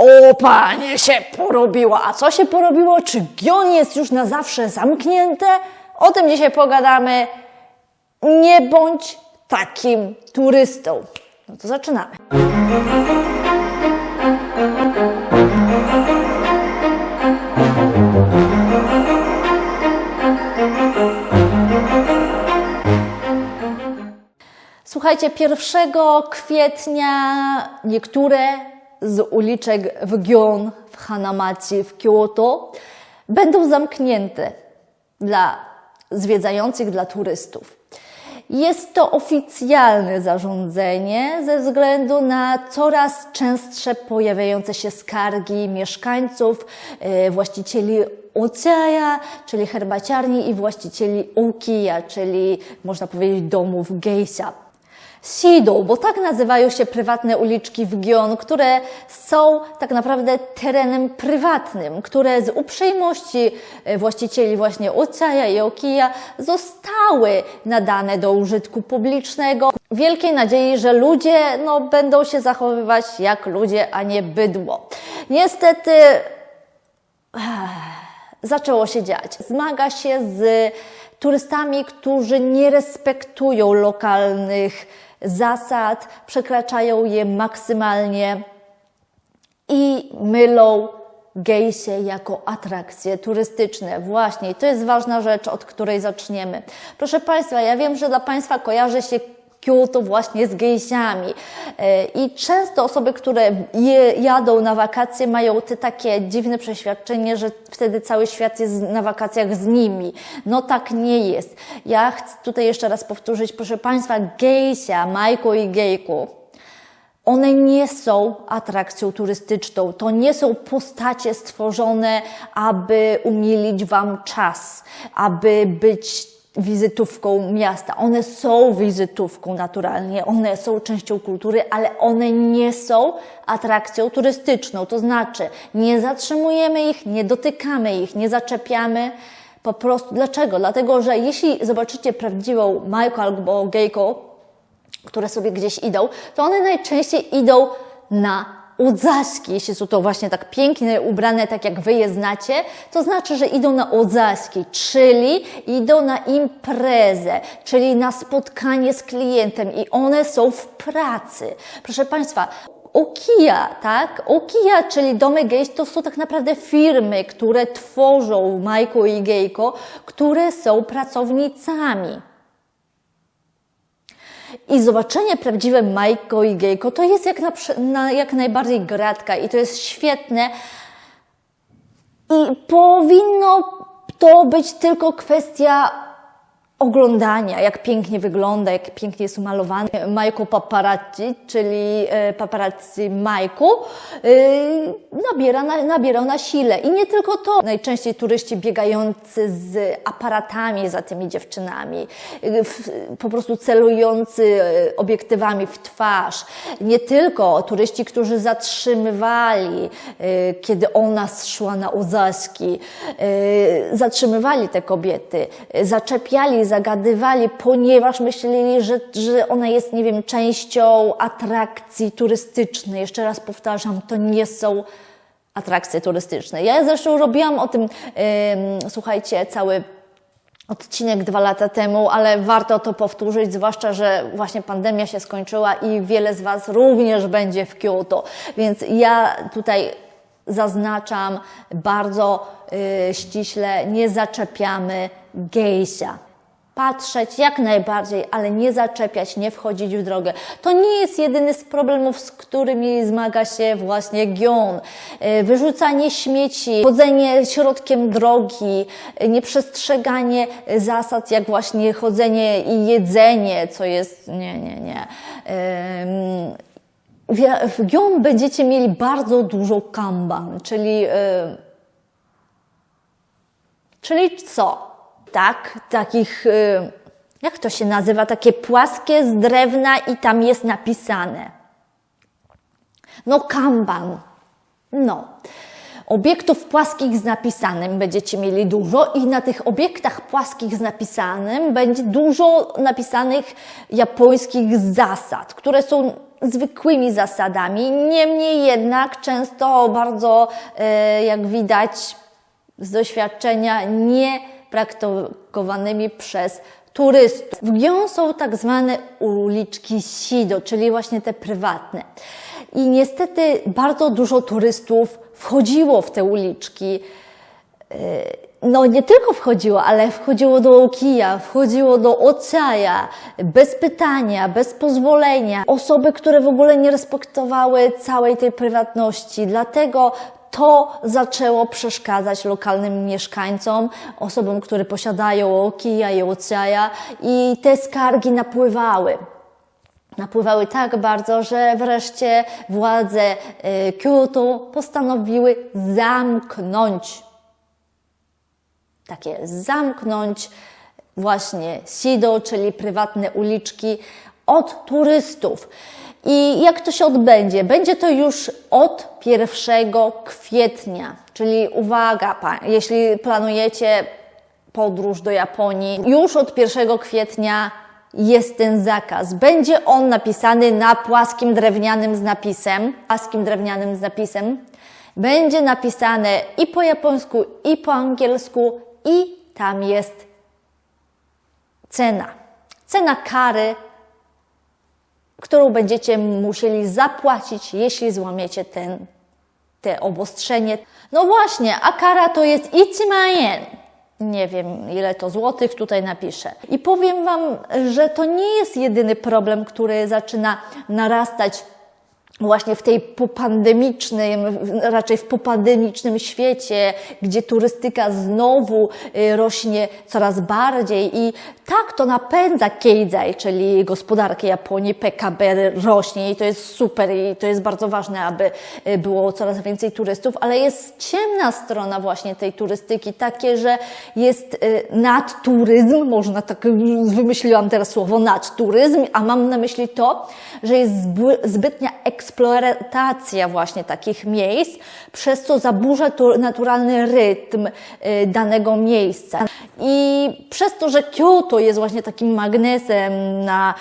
O, panie się porobiło. A co się porobiło? Czy Gion jest już na zawsze zamknięte? O tym dzisiaj pogadamy. Nie bądź takim turystą. No to zaczynamy. Słuchajcie, 1 kwietnia niektóre z uliczek w Gion, w Hanamachi, w Kyoto będą zamknięte dla zwiedzających, dla turystów. Jest to oficjalne zarządzenie ze względu na coraz częstsze pojawiające się skargi mieszkańców, e, właścicieli oceja, czyli herbaciarni i właścicieli ukija, czyli można powiedzieć domów gejsia. Sidą, bo tak nazywają się prywatne uliczki w Gion, które są tak naprawdę terenem prywatnym, które z uprzejmości e, właścicieli właśnie Ocaja i Okija zostały nadane do użytku publicznego. Wielkiej nadziei, że ludzie no, będą się zachowywać jak ludzie, a nie bydło. Niestety zaczęło się dziać. Zmaga się z turystami, którzy nie respektują lokalnych zasad, przekraczają je maksymalnie i mylą gejsie jako atrakcje turystyczne. Właśnie, to jest ważna rzecz, od której zaczniemy. Proszę Państwa, ja wiem, że dla Państwa kojarzy się Kyoto właśnie z gejsiami. E, I często osoby, które je, jadą na wakacje, mają te takie dziwne przeświadczenie, że wtedy cały świat jest na wakacjach z nimi. No tak nie jest. Ja chcę tutaj jeszcze raz powtórzyć, proszę Państwa, gejsia, Majko i Gejku, one nie są atrakcją turystyczną. To nie są postacie stworzone, aby umilić Wam czas, aby być wizytówką miasta. One są wizytówką naturalnie, one są częścią kultury, ale one nie są atrakcją turystyczną. To znaczy, nie zatrzymujemy ich, nie dotykamy ich, nie zaczepiamy. Po prostu dlaczego? Dlatego, że jeśli zobaczycie prawdziwą Majko albo Gejko, które sobie gdzieś idą, to one najczęściej idą na odzaski, jeśli są to właśnie tak pięknie ubrane, tak jak wy je znacie, to znaczy, że idą na odzaski, czyli idą na imprezę, czyli na spotkanie z klientem i one są w pracy. Proszę Państwa, Okia, tak? Okia, czyli domy gejś, to są tak naprawdę firmy, które tworzą Majko i Gejko, które są pracownicami. I zobaczenie prawdziwe Majko i Gejko to jest jak, na, na, jak najbardziej gratka i to jest świetne. I powinno to być tylko kwestia oglądania, jak pięknie wygląda, jak pięknie jest umalowany. Majko Paparazzi, czyli e, paparazzi Majku, e, nabiera na, nabierał na sile. I nie tylko to. Najczęściej turyści biegający z aparatami za tymi dziewczynami, e, po prostu celujący obiektywami w twarz. Nie tylko turyści, którzy zatrzymywali, kiedy ona szła na uzaski, zatrzymywali te kobiety, zaczepiali zagadywali, ponieważ myśleli, że, że ona jest, nie wiem, częścią atrakcji turystycznej. Jeszcze raz powtarzam, to nie są atrakcje turystyczne. Ja zresztą robiłam o tym, yy, słuchajcie, cały odcinek dwa lata temu, ale warto to powtórzyć, zwłaszcza, że właśnie pandemia się skończyła i wiele z Was również będzie w Kyoto. Więc ja tutaj zaznaczam bardzo yy, ściśle, nie zaczepiamy gejsia patrzeć jak najbardziej, ale nie zaczepiać, nie wchodzić w drogę. To nie jest jedyny z problemów, z którymi zmaga się właśnie Gion. E, wyrzucanie śmieci, chodzenie środkiem drogi, e, nieprzestrzeganie zasad, jak właśnie chodzenie i jedzenie, co jest, nie, nie, nie. W Gion będziecie mieli bardzo dużo kamban, czyli, e, czyli co? Tak, takich, y, jak to się nazywa, takie płaskie z drewna i tam jest napisane. No, kanban. No. Obiektów płaskich z napisanym będziecie mieli dużo i na tych obiektach płaskich z napisanym będzie dużo napisanych japońskich zasad, które są zwykłymi zasadami. Niemniej jednak często bardzo, e, jak widać z doświadczenia, nie praktykowanymi przez turystów. W Gion są tak zwane uliczki Sido, czyli właśnie te prywatne. I niestety bardzo dużo turystów wchodziło w te uliczki. No nie tylko wchodziło, ale wchodziło do kija, wchodziło do ocaja, bez pytania, bez pozwolenia. Osoby, które w ogóle nie respektowały całej tej prywatności. Dlatego to zaczęło przeszkadzać lokalnym mieszkańcom, osobom, które posiadają kija i ocaja i te skargi napływały napływały tak bardzo, że wreszcie władze y, Kyoto postanowiły zamknąć, takie zamknąć właśnie Sido, czyli prywatne uliczki od turystów. I jak to się odbędzie? Będzie to już od 1 kwietnia, czyli uwaga, jeśli planujecie podróż do Japonii, już od 1 kwietnia jest ten zakaz. Będzie on napisany na płaskim drewnianym z napisem, płaskim drewnianym z napisem. Będzie napisane i po japońsku, i po angielsku, i tam jest cena. Cena kary, którą będziecie musieli zapłacić, jeśli złamiecie ten, te obostrzenie. No właśnie, a kara to jest ichimaen nie wiem ile to złotych tutaj napiszę. I powiem Wam, że to nie jest jedyny problem, który zaczyna narastać właśnie w tej popandemicznym, raczej w popandemicznym świecie, gdzie turystyka znowu y, rośnie coraz bardziej i tak to napędza Keizai, czyli gospodarkę. Japonii, PKB rośnie i to jest super i to jest bardzo ważne, aby y, było coraz więcej turystów, ale jest ciemna strona właśnie tej turystyki, takie, że jest y, nadturyzm, można tak, wymyśliłam teraz słowo nadturyzm, a mam na myśli to, że jest zbytnia eksploatacja eksploatacja właśnie takich miejsc, przez co zaburza naturalny rytm y, danego miejsca. I przez to, że Kyoto jest właśnie takim magnesem na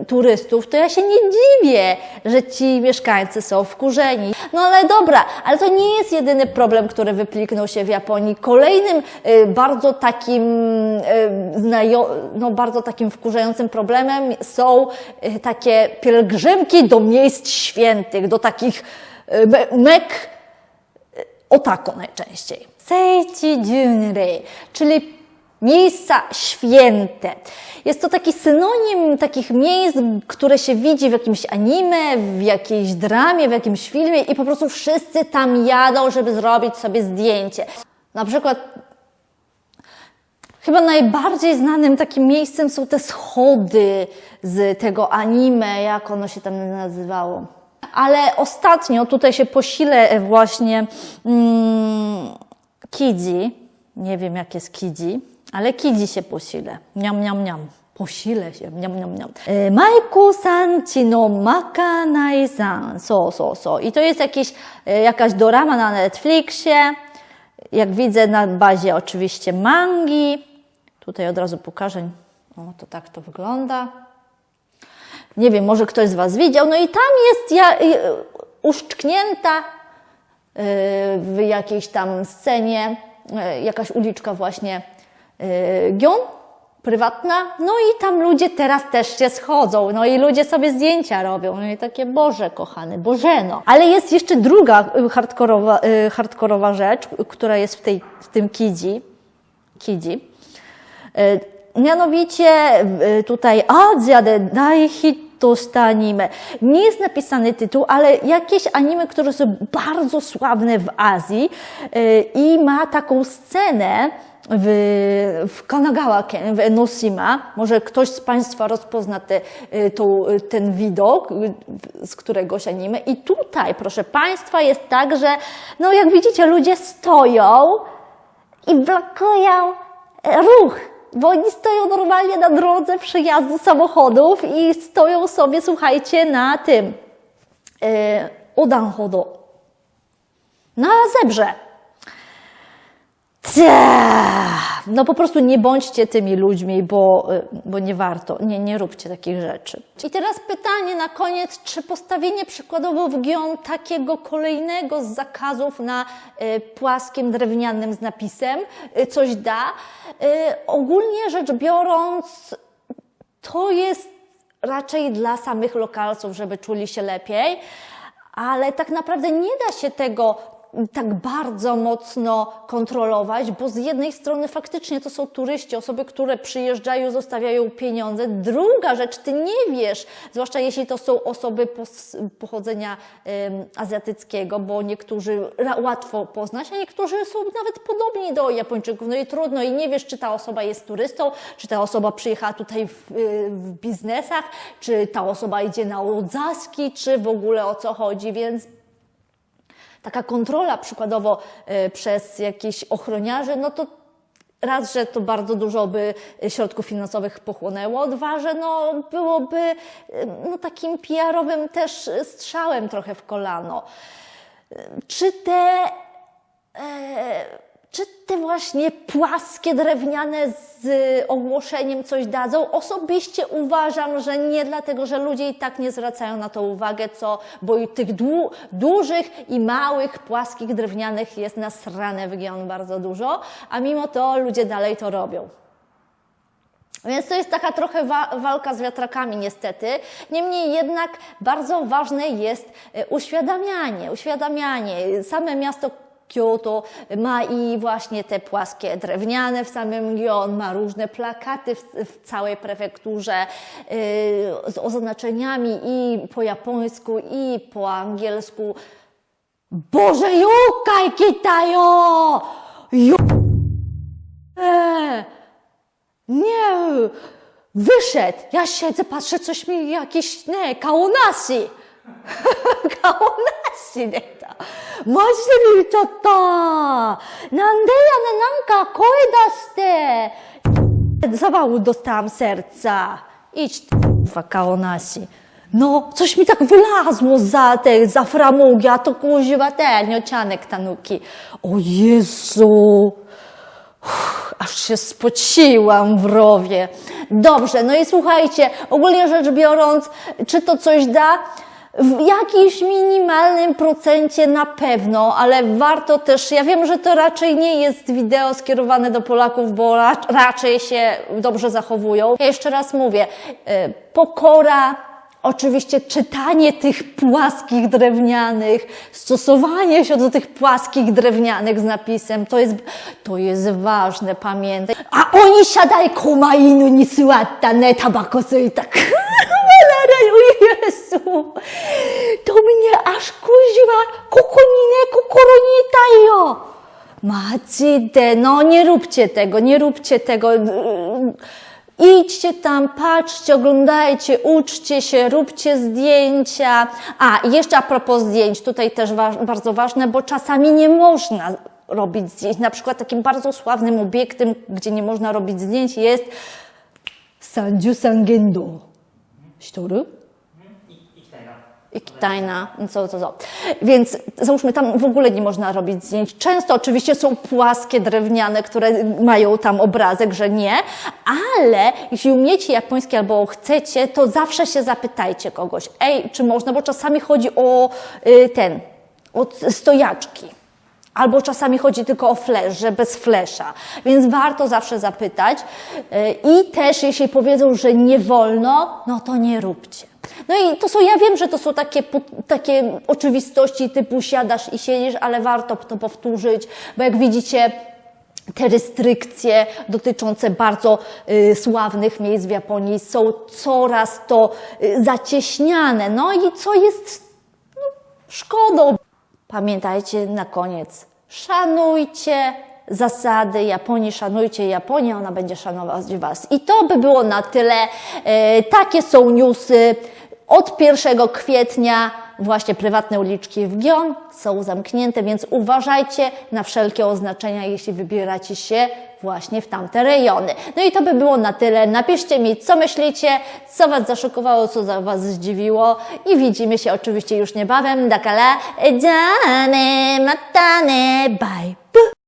y, turystów, to ja się nie dziwię, że ci mieszkańcy są wkurzeni. No ale dobra, ale to nie jest jedyny problem, który wypliknął się w Japonii. Kolejnym y, bardzo takim no, bardzo takim wkurzającym problemem są takie pielgrzymki do miejsc świętych, do takich e, mek e, otako najczęściej. Seichi Junrei, czyli miejsca święte. Jest to taki synonim takich miejsc, które się widzi w jakimś anime, w jakiejś dramie, w jakimś filmie i po prostu wszyscy tam jadą, żeby zrobić sobie zdjęcie. Na przykład Chyba najbardziej znanym takim miejscem są te schody z tego anime, jak ono się tam nazywało. Ale ostatnio tutaj się posile właśnie mm, Kidzi, nie wiem jak jest Kidzi, ale Kidzi się posile. Niam, niam, niam. Posile się, niam, niam, niam. E, Majku san chi no makanai san. So, so, so. I to jest jakieś, e, jakaś dorama na Netflixie. Jak widzę na bazie oczywiście mangi. Tutaj od razu pokażę. O, to tak to wygląda. Nie wiem, może ktoś z Was widział. No i tam jest ja, y, uszczknięta w jakiejś tam scenie y, jakaś uliczka właśnie Gion, prywatna. No i tam ludzie teraz też się schodzą. No i ludzie sobie zdjęcia robią. No i takie, Boże kochany, Bożeno. Ale jest jeszcze druga hardkorowa, hardkorowa rzecz, która jest w, tej, w tym kidzi. kidzi mianowicie tutaj Azja de najhittosta anime. Nie jest napisany tytuł, ale jakieś anime, które są bardzo sławne w Azji e, i ma taką scenę, w, w Kanagawa, w Enosima. Może ktoś z Państwa rozpozna te, to, ten widok z któregoś anime. I tutaj, proszę Państwa, jest tak, że no jak widzicie, ludzie stoją i blokują ruch bo oni stoją normalnie na drodze przejazdu samochodów i stoją sobie, słuchajcie, na tym yy, Odanhodo, na zebrze. No po prostu nie bądźcie tymi ludźmi, bo, y, bo nie warto, nie, nie róbcie takich rzeczy. I teraz pytanie na koniec, czy postawienie przykładowo w GION takiego kolejnego z zakazów na y, płaskim drewnianym z napisem y, coś da? Ogólnie rzecz biorąc, to jest raczej dla samych lokalców, żeby czuli się lepiej, ale tak naprawdę nie da się tego tak bardzo mocno kontrolować, bo z jednej strony faktycznie to są turyści, osoby, które przyjeżdżają, zostawiają pieniądze. Druga rzecz, ty nie wiesz, zwłaszcza jeśli to są osoby pochodzenia azjatyckiego, bo niektórzy łatwo poznać, a niektórzy są nawet podobni do Japończyków. No i trudno, i nie wiesz, czy ta osoba jest turystą, czy ta osoba przyjechała tutaj w, y, w biznesach, czy ta osoba idzie na łodzaski, czy w ogóle o co chodzi, więc taka kontrola przykładowo e, przez jakichś ochroniarzy, no to raz, że to bardzo dużo by środków finansowych pochłonęło, dwa, że no byłoby e, no takim PR-owym też strzałem trochę w kolano. E, Czy te e, czy te właśnie płaskie, drewniane z ogłoszeniem coś dadzą? Osobiście uważam, że nie, dlatego że ludzie i tak nie zwracają na to uwagę, co, bo i tych dłu, dużych i małych, płaskich, drewnianych jest nasrane w Gion bardzo dużo, a mimo to ludzie dalej to robią. Więc to jest taka trochę wa walka z wiatrakami, niestety. Niemniej jednak bardzo ważne jest e, uświadamianie. Uświadamianie. Same miasto Kyoto ma i właśnie te płaskie drewniane w samym Gion, ma różne plakaty w, w całej prefekturze yy, z oznaczeniami i po japońsku, i po angielsku. Boże, yokaj kitayo! Yo- Eee, nie, wyszedł. Ja siedzę, patrzę, coś mi jakiś, nie, kaonashi. kaonashi 出た。マジで言っちゃった。なんでやねん、なんか声出して。Zawału dostałam serca. Idź, ty, kaonashi. No, coś mi tak wylazło za te, za framugi, a to kuźwa ten, niocianek tanuki. O Jezu! Uff, Aż się spociłam w rowie. Dobrze, no i słuchajcie, ogólnie rzecz biorąc, czy to coś da? W jakimś minimalnym procencie na pewno, ale warto też, ja wiem, że to raczej nie jest wideo skierowane do Polaków, bo ra, raczej się dobrze zachowują. Ja jeszcze raz mówię, y, pokora, Oczywiście czytanie tych płaskich drewnianych, stosowanie się do tych płaskich drewnianych z napisem, to jest, to jest ważne, pamiętaj. A oni siadaj komainu ni suwatta ne tabako tak. Malaraj, o Jezu! To mnie aż kuźwa, kokonine, kokoro nie tajo. Macide, no nie róbcie tego, nie róbcie tego. Idźcie tam, patrzcie, oglądajcie, uczcie się, róbcie zdjęcia. A, jeszcze a propos zdjęć, tutaj też bardzo ważne, bo czasami nie można robić zdjęć. Na przykład takim bardzo sławnym obiektem, gdzie nie można robić zdjęć jest Sanju Sangendo. Który? I tajna, co, co, co. Więc załóżmy, tam w ogóle nie można robić zdjęć. Często oczywiście są płaskie, drewniane, które mają tam obrazek, że nie, ale jeśli umiecie japoński albo chcecie, to zawsze się zapytajcie kogoś, ej, czy można, bo czasami chodzi o y, ten, o stojaczki. Albo czasami chodzi tylko o flash, że bez flesza. Więc warto zawsze zapytać. Y, I też jeśli powiedzą, że nie wolno, no to nie róbcie. No i to są, ja wiem, że to są takie, takie oczywistości typu siadasz i siedzisz, ale warto to powtórzyć, bo jak widzicie, te restrykcje dotyczące bardzo y, sławnych miejsc w Japonii są coraz to y, zacieśniane. No i co jest no, szkodą. Pamiętajcie na koniec, szanujcie zasady Japonii, szanujcie Japonię, ona będzie szanować Was. I to by było na tyle. E, takie są newsy. Od 1 kwietnia właśnie prywatne uliczki w Gion są zamknięte, więc uważajcie na wszelkie oznaczenia, jeśli wybieracie się właśnie w tamte rejony. No i to by było na tyle. Napiszcie mi, co myślicie, co Was zaszokowało, co za Was zdziwiło i widzimy się oczywiście już niebawem. Dakala, jane, matane, bye.